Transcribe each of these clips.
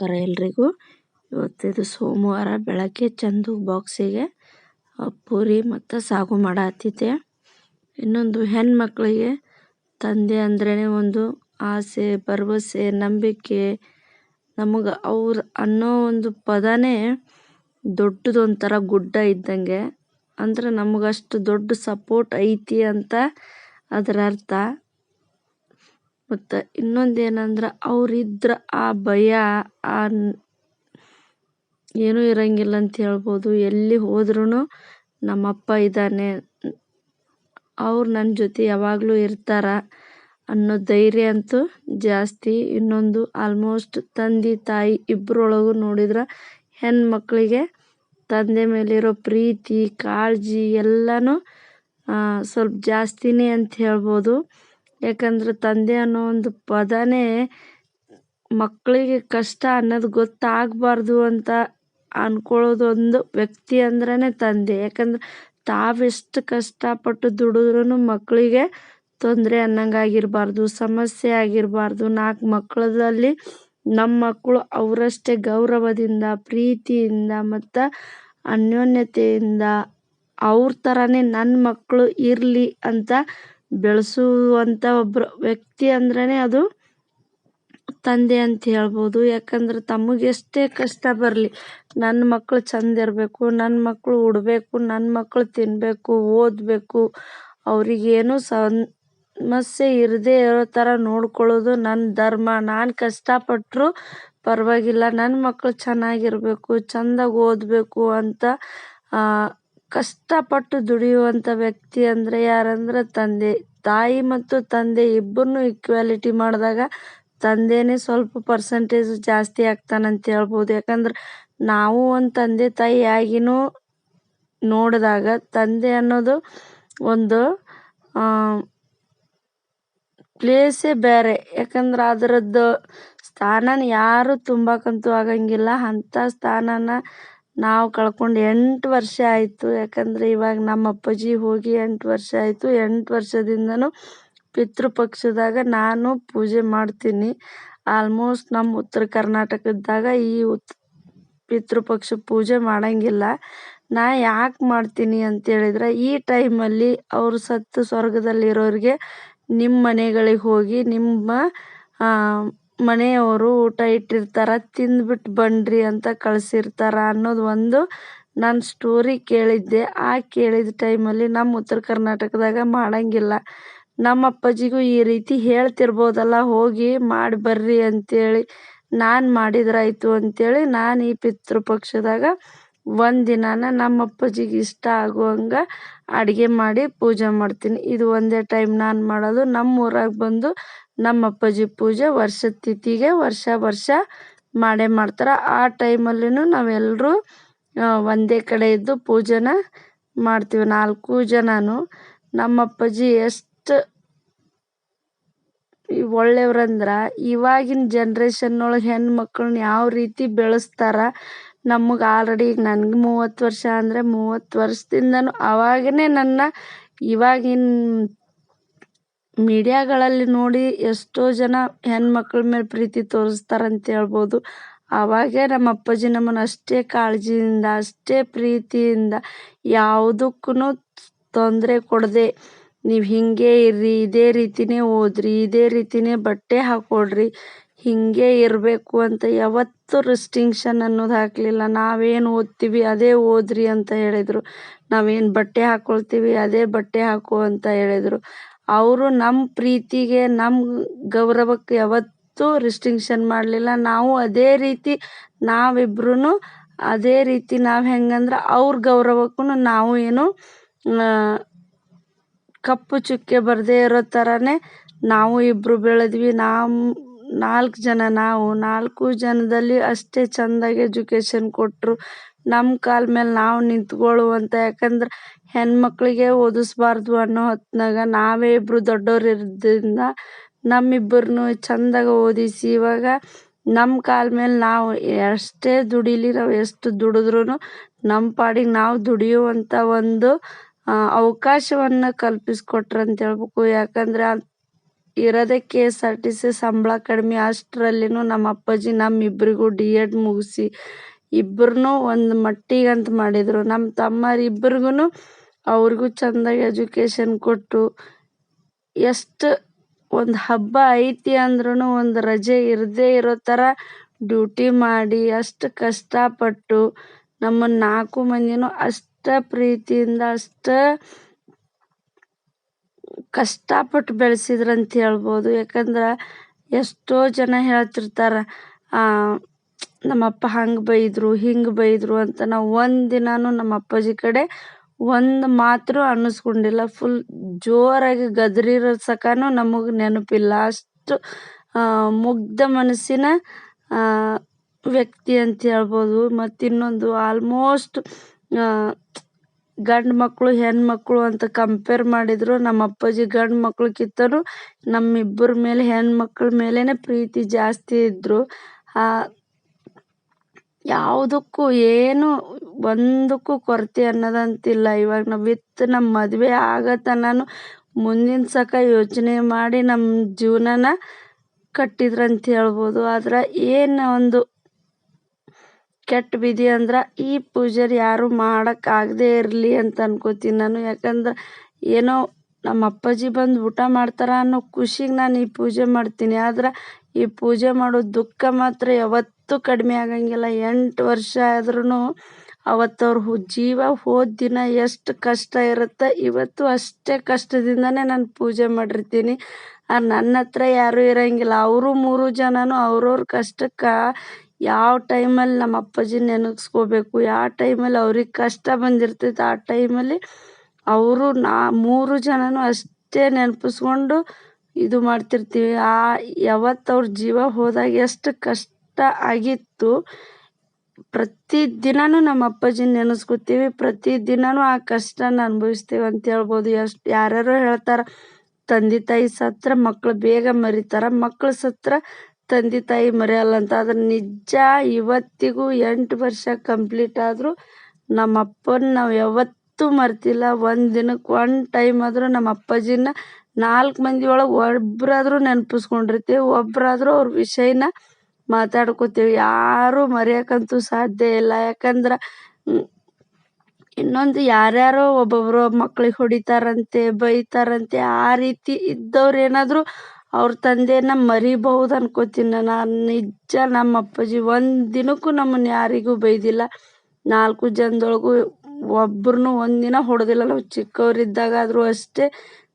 ನಮಸ್ಕಾರ ಎಲ್ರಿಗೂ. ಇವತ್ತಿದು ಸೋಮವಾರ ಬೆಳಗ್ಗೆ ಚಂದು ಬಾಕ್ಸಿಗೆ ಪೂರಿ ಮತ್ತು ಸಾಗು ಮಾಡತ್ತಿದ್ದೆ ಇನ್ನೊಂದು ಹೆಣ್ಮಕ್ಳಿಗೆ ತಂದೆ ಅಂದ್ರೇ ಒಂದು ಆಸೆ, ಭರವಸೆ, ನಂಬಿಕೆ. ನಮಗೆ ಅವ್ರು ಅನ್ನೋ ಒಂದು ಪದನೇ ದೊಡ್ಡದೊಂಥರ ಗುಡ್ಡ ಇದ್ದಂಗೆ. ಅಂದ್ರೆ ನಮಗಷ್ಟು ದೊಡ್ಡ ಸಪೋರ್ಟ್ ಐತಿ ಅಂತ ಅದರ ಅರ್ಥ. ಮತ್ತು ಇನ್ನೊಂದು ಏನಂದ್ರೆ ಅವ್ರಿದ್ರೆ ಆ ಭಯ, ಆ ಏನೂ ಇರಂಗಿಲ್ಲ ಅಂತ ಹೇಳ್ಬೋದು. ಎಲ್ಲಿ ಹೋದ್ರೂ ನಮ್ಮಪ್ಪ ಇದ್ದಾನೆ. ಅವ್ರು ನನ್ನ ಜೊತೆ ಯಾವಾಗಲೂ ಇರ್ತಾರೆ ಅನ್ನೋ ಧೈರ್ಯ ಅಂತೂ ಜಾಸ್ತಿ. ಇನ್ನೊಂದು ಆಲ್ಮೋಸ್ಟ್ ತಂದೆ, ತಾಯಿ ಇಬ್ಬರೊಳಗೂ ನೋಡಿದ್ರೆ ಹೆಣ್ಮಕ್ಳಿಗೆ ತಂದೆ ಮೇಲಿರೋ ಪ್ರೀತಿ, ಕಾಳಜಿ ಎಲ್ಲನೂ ಸ್ವಲ್ಪ ಜಾಸ್ತಿನೇ ಅಂತ ಹೇಳ್ಬೋದು. ಯಾಕಂದ್ರೆ ತಂದೆ ಅನ್ನೋ ಒಂದು ಪದನೇ ಮಕ್ಕಳಿಗೆ ಕಷ್ಟ ಅನ್ನೋದು ಗೊತ್ತಾಗಬಾರ್ದು ಅಂತ ಅಂದ್ಕೊಳ್ಳೋದೊಂದು ವ್ಯಕ್ತಿ ಅಂದ್ರೇ ತಂದೆ. ಯಾಕಂದ್ರೆ ತಾವೆಷ್ಟು ಕಷ್ಟಪಟ್ಟು ದುಡಿದ್ರೂ ಮಕ್ಕಳಿಗೆ ತೊಂದರೆ ಅನ್ನಂಗಾಗಿರಬಾರ್ದು, ಸಮಸ್ಯೆ ಆಗಿರಬಾರ್ದು. ನಾಲ್ಕು ಮಕ್ಕಳಲ್ಲಿ ನಮ್ಮ ಮಕ್ಕಳು ಅವರಷ್ಟೇ ಗೌರವದಿಂದ, ಪ್ರೀತಿಯಿಂದ ಮತ್ತು ಅನ್ಯೋನ್ಯತೆಯಿಂದ ಅವ್ರ ಥರನೇ ನನ್ನ ಮಕ್ಕಳು ಇರಲಿ ಅಂತ ಬೆಳೆಸುವಂಥ ಒಬ್ಬರು ವ್ಯಕ್ತಿ ಅಂದ್ರೇ ಅದು ತಂದೆ ಅಂತ ಹೇಳ್ಬೋದು. ಯಾಕಂದ್ರೆ ತಮಗೆಷ್ಟೇ ಕಷ್ಟ ಬರಲಿ ನನ್ನ ಮಕ್ಕಳು ಚಂದ ಇರಬೇಕು ನನ್ನ ಮಕ್ಕಳು ಉಡಬೇಕು ನನ್ನ ಮಕ್ಕಳು ತಿನ್ನಬೇಕು ಓದಬೇಕು ಅವ್ರಿಗೇನು ಸಮಸ್ಯೆ ಇರದೇ ಇರೋ ಥರ ನೋಡ್ಕೊಳ್ಳೋದು ನನ್ನ ಧರ್ಮ. ನಾನು ಕಷ್ಟಪಟ್ಟರು ಪರವಾಗಿಲ್ಲ ನನ್ನ ಮಕ್ಕಳು ಚೆನ್ನಾಗಿರಬೇಕು, ಚಂದಾಗಿ ಓದಬೇಕು ಅಂತ ಕಷ್ಟಪಟ್ಟು ದುಡಿಯುವಂಥ ವ್ಯಕ್ತಿ ಅಂದರೆ ಯಾರಂದ್ರೆ ತಂದೆ. ತಾಯಿ ಮತ್ತು ತಂದೆ ಇಬ್ಬರನ್ನೂ ಈಕ್ವಾಲಿಟಿ ಮಾಡಿದಾಗ ತಂದೆಯೇ ಸ್ವಲ್ಪ ಪರ್ಸೆಂಟೇಜ್ ಜಾಸ್ತಿ ಆಗ್ತಾನಂತ ಹೇಳ್ಬೋದು. ಯಾಕಂದ್ರೆ ನಾವು ಒಂದು ತಂದೆ ತಾಯಿ ಆಗಿನೂ ನೋಡಿದಾಗ ತಂದೆ ಅನ್ನೋದು ಒಂದು ಪ್ಲೇಸೇ ಬೇರೆ. ಯಾಕಂದ್ರೆ ಅದರದ್ದು ಸ್ಥಾನನ ಯಾರು ತುಂಬಕ್ಕಂತೂ ಆಗಂಗಿಲ್ಲ. ಅಂಥ ಸ್ಥಾನನ ನಾವು ಕಳ್ಕೊಂಡು ಎಂಟು ವರ್ಷ ಆಯಿತು. ಯಾಕಂದರೆ ಇವಾಗ ನಮ್ಮ ಅಪ್ಪಾಜಿ ಹೋಗಿ ಎಂಟು ವರ್ಷ ಆಯಿತು. ಎಂಟು ವರ್ಷದಿಂದನೂ ಪಿತೃಪಕ್ಷದಾಗ ನಾನು ಪೂಜೆ ಮಾಡ್ತೀನಿ. ಆಲ್ಮೋಸ್ಟ್ ನಮ್ಮ ಉತ್ತರ ಕರ್ನಾಟಕದಾಗ ಈ ಉತ್ ಪಿತೃಪಕ್ಷ ಪೂಜೆ ಮಾಡೋಂಗಿಲ್ಲ. ನಾ ಯಾಕೆ ಮಾಡ್ತೀನಿ ಅಂತೇಳಿದ್ರೆ ಈ ಟೈಮಲ್ಲಿ ಅವರು ಸತ್ತು ಸ್ವರ್ಗದಲ್ಲಿರೋರಿಗೆ ನಿಮ್ಮ ಮನೆಗಳಿಗೆ ಹೋಗಿ ನಿಮ್ಮ ಮನೆಯವರು ಊಟ ಇಟ್ಟಿರ್ತಾರೆ ತಿಂದ್ಬಿಟ್ಟು ಬನ್ನಿರಿ ಅಂತ ಕಳಿಸಿರ್ತಾರೆ ಅನ್ನೋದು ಒಂದು ನಾನು ಸ್ಟೋರಿ ಕೇಳಿದ್ದೆ. ಆ ಕೇಳಿದ ಟೈಮಲ್ಲಿ ನಮ್ಮ ಉತ್ತರ ಕರ್ನಾಟಕದಾಗ ಮಾಡೋಂಗಿಲ್ಲ. ನಮ್ಮ ಅಪ್ಪಾಜಿಗೂ ಈ ರೀತಿ ಹೇಳ್ತಿರ್ಬೋದಲ್ಲ, ಹೋಗಿ ಮಾಡಿ ಬರ್ರಿ ಅಂತೇಳಿ. ನಾನು ಮಾಡಿದ್ರಾಯ್ತು ಅಂತೇಳಿ ನಾನು ಈ ಪಿತೃಪಕ್ಷದಾಗ ಒಂದು ದಿನಾನ ನಮ್ಮ ಅಪ್ಪಾಜಿಗೆ ಇಷ್ಟ ಆಗುವಂಗ ಅಡುಗೆ ಮಾಡಿ ಪೂಜೆ ಮಾಡ್ತೀನಿ. ಇದು ಒಂದೇ ಟೈಮ್ ನಾನು ಮಾಡೋದು. ನಮ್ಮ ಊರಾಗ ಬಂದು ನಮ್ಮ ಅಪ್ಪಾಜಿ ಪೂಜೆ ವರ್ಷದ ತಿಥಿಗೆ ವರ್ಷ ವರ್ಷ ಮಾಡೇ ಮಾಡ್ತಾರೆ. ಆ ಟೈಮಲ್ಲಿನೂ ನಾವೆಲ್ಲರೂ ಒಂದೇ ಕಡೆ ಇದ್ದು ಪೂಜೆನ ಮಾಡ್ತೀವಿ. ನಾಲ್ಕು ಜನನು. ನಮ್ಮ ಅಪ್ಪಾಜಿ ಎಷ್ಟು ಒಳ್ಳೆಯವ್ರಂದ್ರೆ ಇವಾಗಿನ ಜನ್ರೇಷನ್ನೊಳಗೆ ಮಕ್ಕಳನ್ನ ಯಾವ ರೀತಿ ಬೆಳೆಸ್ತಾರೆ, ನಮಗೆ ಆಲ್ರೆಡಿ ಈಗ ನನಗೆ ಮೂವತ್ತು ವರ್ಷ ಅಂದರೆ ಮೂವತ್ತು ವರ್ಷದಿಂದನೂ ಅವಾಗನೇ ನನ್ನ ಇವಾಗಿನ ಮೀಡಿಯಾಗಳಲ್ಲಿ ನೋಡಿ ಎಷ್ಟೋ ಜನ ಹೆಣ್ಮಕ್ಳ ಮೇಲೆ ಪ್ರೀತಿ ತೋರಿಸ್ತಾರಂತ ಹೇಳ್ಬೋದು ಆವಾಗೇ ನಮ್ಮ ಅಪ್ಪಾಜಿ ನಮ್ಮನ್ನು ಅಷ್ಟೇ ಕಾಳಜಿಯಿಂದ, ಅಷ್ಟೇ ಪ್ರೀತಿಯಿಂದ ಯಾವುದಕ್ಕೂ ತೊಂದರೆ ಕೊಡದೆ. ನೀವು ಹೀಗೆ ಇರ್ರಿ, ಇದೇ ರೀತಿನೇ ಓದಿರಿ, ಇದೇ ರೀತಿನೇ ಬಟ್ಟೆ ಹಾಕ್ಕೊಳ್ರಿ ಹೀಗೆ ಇರಬೇಕು ಅಂತ ಯಾವತ್ತೂ ರಿಸ್ಟಿಂಕ್ಷನ್ ಅನ್ನೋದು ಹಾಕಲಿಲ್ಲ. ನಾವೇನು ಓದ್ತೀವಿ ಅದೇ ಓದ್ರಿ ಅಂತ ಹೇಳಿದರು. ನಾವೇನು ಬಟ್ಟೆ ಹಾಕ್ಕೊಳ್ತೀವಿ ಅದೇ ಬಟ್ಟೆ ಹಾಕು ಅಂತ ಹೇಳಿದರು. ಅವರು ನಮ್ಮ ಪ್ರೀತಿಗೆ ನಮ್ಮ ಗೌರವಕ್ಕೆ ಯಾವತ್ತೂ ರಿಸ್ಟಿಂಕ್ಷನ್ ಮಾಡಲಿಲ್ಲ. ನಾವು ಅದೇ ರೀತಿ ನಾವಿಬ್ರೂ ಅದೇ ರೀತಿ ನಾವು ಹೆಂಗಂದ್ರೆ ಅವ್ರ ಗೌರವಕ್ಕೂ ನಾವು ಏನು ಕಪ್ಪು ಚುಕ್ಕೆ ಬರದೇ ಇರೋ ಥರನೇ ನಾವು ಇಬ್ಬರು ಬೆಳೆದ್ವಿ. ನಮ್ಮ ನಾಲ್ಕು ಜನ ನಾವು ನಾಲ್ಕು ಜನದಲ್ಲಿ ಅಷ್ಟೇ ಚೆಂದಾಗಿ ಎಜುಕೇಷನ್ ಕೊಟ್ಟರು ನಮ್ಮ ಕಾಲ ಮೇಲೆ ನಾವು ನಿಂತ್ಕೊಳ್ಳುವಂಥ ಯಾಕಂದ್ರೆ ಹೆಣ್ಮಕ್ಳಿಗೆ ಓದಿಸ್ಬಾರ್ದು ಅನ್ನೋ ಹೊತ್ನಾಗ ನಾವೇ ಇಬ್ರು ದೊಡ್ಡವ್ರು ಇರೋದ್ರಿಂದ ನಮ್ಮಿಬ್ಬರನ್ನೂ ಚಂದಗ ಓದಿಸಿ ಇವಾಗ ನಮ್ಮ ಕಾಲ ಮೇಲೆ ನಾವು ಎಷ್ಟೇ ದುಡಿಲಿ ನಾವು ಎಷ್ಟು ದುಡಿದ್ರೂ ನಮ್ಮ ಪಾಡಿಗೆ ನಾವು ದುಡಿಯುವಂಥ ಒಂದು ಅವಕಾಶವನ್ನು ಕಲ್ಪಿಸ್ಕೊಟ್ರ ಅಂತ ಹೇಳ್ಬೇಕು. ಯಾಕಂದ್ರೆ ಇರೋದೇ K S R T C ಸಂಬಳ ಕಡಿಮೆ ಅಷ್ಟರಲ್ಲಿನೂ ನಮ್ಮ ಅಪ್ಪಾಜಿ ನಮ್ಮಿಬ್ಬರಿಗೂ ಡಿ ಎಡ್ ಮುಗಿಸಿ ಇಬ್ಬರನ್ನೂ ಒಂದು ಮಟ್ಟಿಗಂತ ಮಾಡಿದರು. ನಮ್ಮ ತಮ್ಮರಿಬ್ರಿಗೂ ಅವ್ರಿಗೂ ಚೆಂದಾಗಿ ಎಜುಕೇಷನ್ ಕೊಟ್ಟು ಎಷ್ಟು ಒಂದು ಹಬ್ಬ ಐತಿ ಅಂದ್ರೂ ಒಂದು ರಜೆ ಇರದೇ ಇರೋ ಥರ ಡ್ಯೂಟಿ ಮಾಡಿ ಅಷ್ಟು ಕಷ್ಟಪಟ್ಟು ನಮ್ಮ ನಾಲ್ಕು ಮಂದಿನೂ ಅಷ್ಟ ಪ್ರೀತಿಯಿಂದ ಅಷ್ಟು ಕಷ್ಟಪಟ್ಟು ಬೆಳೆಸಿದ್ರಂತ ಹೇಳ್ಬೋದು. ಯಾಕಂದ್ರೆ ಎಷ್ಟೋ ಜನ ಹೇಳ್ತಿರ್ತಾರೆ ನಮ್ಮಪ್ಪ ಹಂಗೆ ಬೈದರು, ಹಿಂಗೆ ಬೈದರು ಅಂತ ನಾವು ಒಂದು ದಿನಾನು ನಮ್ಮ ಅಪ್ಪಾಜಿ ಕಡೆ ಒಂದು ಮಾತ್ರ ಅನ್ನಿಸ್ಕೊಂಡಿಲ್ಲ ಫುಲ್ ಜೋರಾಗಿ ಗದರಿರೋ ಸಕಾನು ನಮಗೆ ನೆನಪಿಲ್ಲ. ಅಷ್ಟು ಮುಗ್ಧ ಮನಸ್ಸಿನ ವ್ಯಕ್ತಿ ಅಂತ ಹೇಳ್ಬೋದು. ಮತ್ತು ಇನ್ನೊಂದು ಆಲ್ಮೋಸ್ಟ್ ಗಂಡು ಮಕ್ಕಳು ಹೆಣ್ಮಕ್ಳು ಅಂತ ಕಂಪೇರ್ ಮಾಡಿದ್ರು ನಮ್ಮ ಅಪ್ಪಾಜಿ ಗಂಡು ಮಕ್ಳಿಗಿಂತನೂ ನಮ್ಮಿಬ್ಬರ ಮೇಲೆ ಹೆಣ್ಮಕ್ಳ ಮೇಲೇ ಪ್ರೀತಿ ಜಾಸ್ತಿ ಇದ್ದರು ಯಾವುದಕ್ಕೂ ಏನು ಒಂದಕ್ಕೂ ಕೊರತೆ ಅನ್ನೋದಂತಿಲ್ಲ. ಇವಾಗ ನಾವು ವಿತ್ ನಮ್ಮ ಮದುವೆ ಆಗೋ ಮುಂದಿನ ಸಕ ಯೋಚನೆ ಮಾಡಿ ನಮ್ಮ ಜೀವನನ ಕಟ್ಟಿದ್ರಂತ ಹೇಳ್ಬೋದು. ಆದ್ರೆ ಏನು ಒಂದು ಕೆಟ್ಟ ವಿಧಿ ಅಂದ್ರೆ ಈ ಪೂಜಾರಿ ಯಾರು ಮಾಡೋಕ್ಕಾಗದೇ ಇರಲಿ ಅಂತ ಅನ್ಕೋತೀನಿ ನಾನು. ಯಾಕಂದ್ರೆ ಏನೋ ನಮ್ಮ ಅಪ್ಪಾಜಿ ಬಂದು ಊಟ ಮಾಡ್ತಾರೆ ಅನ್ನೋ ಖುಷಿಗೆ ನಾನು ಈ ಪೂಜೆ ಮಾಡ್ತೀನಿ. ಆದ್ರೆ ಈ ಪೂಜೆ ಮಾಡೋ ದುಃಖ ಮಾತ್ರ ಯಾವತ್ತೂ ಕಡಿಮೆ ಆಗಂಗಿಲ್ಲ. ಎಂಟು ವರ್ಷ ಆದ್ರೂ ಅವತ್ತು ಅವ್ರ ಜೀವ ಹೋದ ದಿನ ಎಷ್ಟು ಕಷ್ಟ ಇರುತ್ತೆ ಇವತ್ತು ಅಷ್ಟೇ ಕಷ್ಟದಿಂದನೇ ನಾನು ಪೂಜೆ ಮಾಡಿರ್ತೀನಿ. ನನ್ನ ಹತ್ರ ಯಾರೂ ಇರೋಂಗಿಲ್ಲ. ಅವರು ಮೂರು ಜನನು ಅವ್ರವ್ರ ಕಷ್ಟಕ್ಕೆ ಯಾವ ಟೈಮಲ್ಲಿ ನಮ್ಮ ಅಪ್ಪಾಜಿ ನೆನಗಿಸ್ಕೋಬೇಕು ಯಾವ ಟೈಮಲ್ಲಿ ಅವ್ರಿಗೆ ಕಷ್ಟ ಬಂದಿರ್ತೈತೆ ಆ ಟೈಮಲ್ಲಿ ಅವರು ನಾ, ಮೂರು ಜನನು ಅಷ್ಟೇ ನೆನಪಿಸ್ಕೊಂಡು ಇದು ಮಾಡ್ತಿರ್ತೀವಿ. ಆ ಯಾವತ್ತು ಅವ್ರ ಜೀವ ಹೋದಾಗ ಎಷ್ಟು ಕಷ್ಟ ಆಗಿತ್ತು ಪ್ರತಿ ದಿನಾನು ನಮ್ಮ ಅಪ್ಪಾಜಿನ ನೆನೆಸ್ಕೊತೀವಿ. ಪ್ರತಿ ದಿನವೂ ಆ ಕಷ್ಟನ ಅನುಭವಿಸ್ತೀವಿ ಅಂತ ಹೇಳ್ಬೋದು. ಎಷ್ಟು ಯಾರ್ಯಾರೋ ಹೇಳ್ತಾರೆ, ತಂದೆ ತಾಯಿ ಸತ್ರ ಮಕ್ಕಳು ಬೇಗ ಮರಿತಾರೆ ಮಕ್ಕಳು ಸತ್ರ ತಂದೆ ತಾಯಿ ಮರೆಯಲ್ಲ ಅಂತ. ಆದ್ರೆ ನಿಜ ಇವತ್ತಿಗೂ ಎಂಟು ವರ್ಷ ಕಂಪ್ಲೀಟ್ ಆದರೂ ನಮ್ಮ ಅಪ್ಪನ ನಾವು ಯಾವತ್ತೂ ಮರ್ತಿಲ್ಲ. ಒಂದು ದಿನಕ್ಕೆ ಒನ್ ಟೈಮ್ ಆದರೂ ನಮ್ಮ ಅಪ್ಪಾಜಿನ ನಾಲ್ಕು ಮಂದಿ ಒಳಗೆ ಒಬ್ಬರಾದ್ರೂ ನೆನಪಿಸ್ಕೊಂಡಿರ್ತೀವಿ ಒಬ್ಬರಾದ್ರೂ ಅವ್ರ ವಿಷಯನ ಮಾತಾಡ್ಕೋತೀವಿ. ಯಾರೂ ಮರೆಯೋಕ್ಕಂತೂ ಸಾಧ್ಯ ಇಲ್ಲ. ಯಾಕಂದ್ರೆ ಇನ್ನೊಂದು ಯಾರ್ಯಾರೋ ಒಬ್ಬೊಬ್ಬರು ಮಕ್ಳಿಗೆ ಹೊಡಿತಾರಂತೆ, ಬೈತಾರಂತೆ, ಆ ರೀತಿ ಇದ್ದವ್ರು ಏನಾದರೂ ಅವ್ರ ತಂದೆನ ಮರಿಬಹುದು ಅನ್ಕೋತೀನಿ ನಾನು. ನಿಜ ನಮ್ಮ ಅಪ್ಪಾಜಿ ಒಂದು ದಿನಕ್ಕೂ ನಮ್ಮನ್ನು ಯಾರಿಗೂ ಬೈದಿಲ್ಲ. ನಾಲ್ಕು ಜನದೊಳಗೂ ಒಬ್ರನ್ನೂ ಒಂದಿನ ಹೊಡೆದಿಲ್ಲ. ನಾವು ಚಿಕ್ಕವರಿದ್ದಾಗಾದರೂ ಅಷ್ಟೇ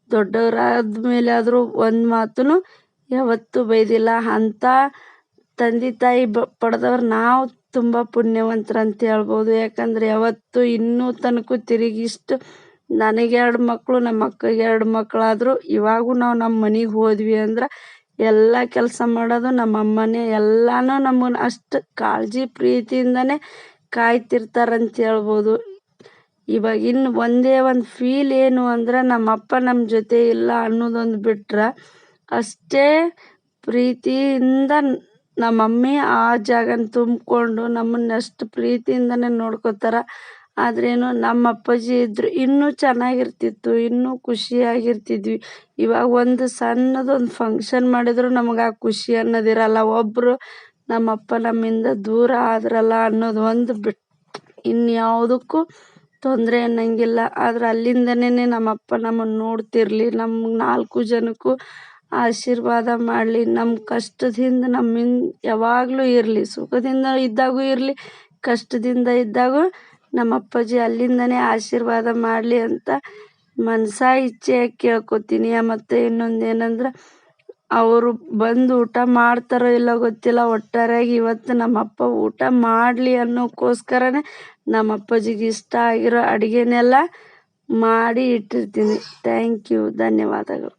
ದೊಡ್ಡವರಾದ ಮೇಲೆ ಆದರೂ ಒಂದು ಮಾತೂ ಯಾವತ್ತೂ ಬೈದಿಲ್ಲ. ಅಂಥ ತಂದೆ ತಾಯಿ ಬ, ಪಡೆದವ್ರು ನಾವು ತುಂಬ ಪುಣ್ಯವಂತರಂತ ಹೇಳ್ಬೋದು. ಯಾಕಂದ್ರೆ ಯಾವತ್ತು ಇನ್ನೂ ತನಕ ತಿರುಗಿ ಇಷ್ಟು ನನಗೆ ಎರಡು ಮಕ್ಕಳು ನಮ್ಮ ಅಕ್ಕಗೆ ಎರಡು ಮಕ್ಕಳಾದರೂ ಇವಾಗೂ ನಾವು ನಮ್ಮ ಮನೆಗೆ ಹೋದ್ವಿ ಅಂದ್ರೆ ಎಲ್ಲ ಕೆಲಸ ಮಾಡೋದು ನಮ್ಮ ಅಮ್ಮನೇ. ಎಲ್ಲನೂ ನಮ್ಮನ್ನು ಅಷ್ಟು ಕಾಳಜಿ ಪ್ರೀತಿಯಿಂದನೇ ಕಾಯ್ತಿರ್ತಾರಂತ ಹೇಳ್ಬೋದು. ಇವಾಗ ಇನ್ನು ಒಂದೇ ಒಂದು ಫೀಲ್ ಏನು ಅಂದ್ರೆ ನಮ್ಮ ಅಪ್ಪ ನಮ್ಮ ಜೊತೆ ಇಲ್ಲ ಅನ್ನೋದೊಂದು ಬಿಟ್ರ ಅಷ್ಟೇ ಪ್ರೀತಿಯಿಂದ ನಮ್ಮ ಮಮ್ಮಿ ಆ ಜಾಗನ ತುಂಬಿಕೊಂಡು ನಮ್ಮನ್ನ ಅಷ್ಟು ಪ್ರೀತಿಯಿಂದನೇ ನೋಡ್ಕೋತಾರ. ಆದ್ರೇನು ನಮ್ಮ ಅಪ್ಪಾಜಿ ಇದ್ರು ಇನ್ನೂ ಚೆನ್ನಾಗಿರ್ತಿತ್ತು, ಇನ್ನೂ ಖುಷಿಯಾಗಿರ್ತಿದ್ವಿ. ಇವಾಗ ಒಂದು ಸಣ್ಣದೊಂದು ಫಂಕ್ಷನ್ ಮಾಡಿದ್ರು ನಮಗೆ ಆ ಖುಷಿ ಅನ್ನೋದಿರಲ್ಲ ಒಬ್ಬರು ನಮ್ಮಪ್ಪ ನಮ್ಮಿಂದ ದೂರ ಆದ್ರಲ್ಲ ಅನ್ನೋದು ಒಂದು ಬಿಟ್ಟು ಇನ್ಯಾವುದಕ್ಕೂ ತೊಂದರೆ ಅನ್ನಂಗಿಲ್ಲ. ಆದ್ರೆ ಅಲ್ಲಿಂದನೇ ನಮ್ಮಪ್ಪ ನಮ್ಮನ್ನು ನೋಡ್ತಿರ್ಲಿ. ನಮ್ಮ ನಾಲ್ಕು ಜನಕ್ಕೂ ಆಶೀರ್ವಾದ ಮಾಡಲಿ. ನಮ್ಮ ಕಷ್ಟದಿಂದ ನಮ್ಮಿಂದ ಯಾವಾಗಲೂ ಇರಲಿ. ಸುಖದಿಂದ ಇದ್ದಾಗೂ ಇರಲಿ. ಕಷ್ಟದಿಂದ ಇದ್ದಾಗೂ ನಮ್ಮ ಅಪ್ಪಾಜಿ ಅಲ್ಲಿಂದನೇ ಆಶೀರ್ವಾದ ಮಾಡಲಿ ಅಂತ ಮನಸ ಇಚ್ಛೆ ಕೇಳ್ಕೊತೀನಿ. ಮತ್ತು ಇನ್ನೊಂದು ಏನಂದ್ರೆ ಅವರು ಬಂದು ಊಟ ಮಾಡ್ತಾರೋ ಇಲ್ಲ ಗೊತ್ತಿಲ್ಲ. ಒಟ್ಟಾರೆಯಾಗಿ ಇವತ್ತು ನಮ್ಮ ಅಪ್ಪ ಊಟ ಮಾಡಲಿ ಅನ್ನೋಕ್ಕೋಸ್ಕರನೇ ನಮ್ಮ ಅಪ್ಪಾಜಿಗೆ ಇಷ್ಟ ಆಗಿರೋ ಅಡುಗೆನೆಲ್ಲ ಮಾಡಿ ಇಟ್ಟಿರ್ತೀನಿ. ಥ್ಯಾಂಕ್ ಯು ಧನ್ಯವಾದಗಳು.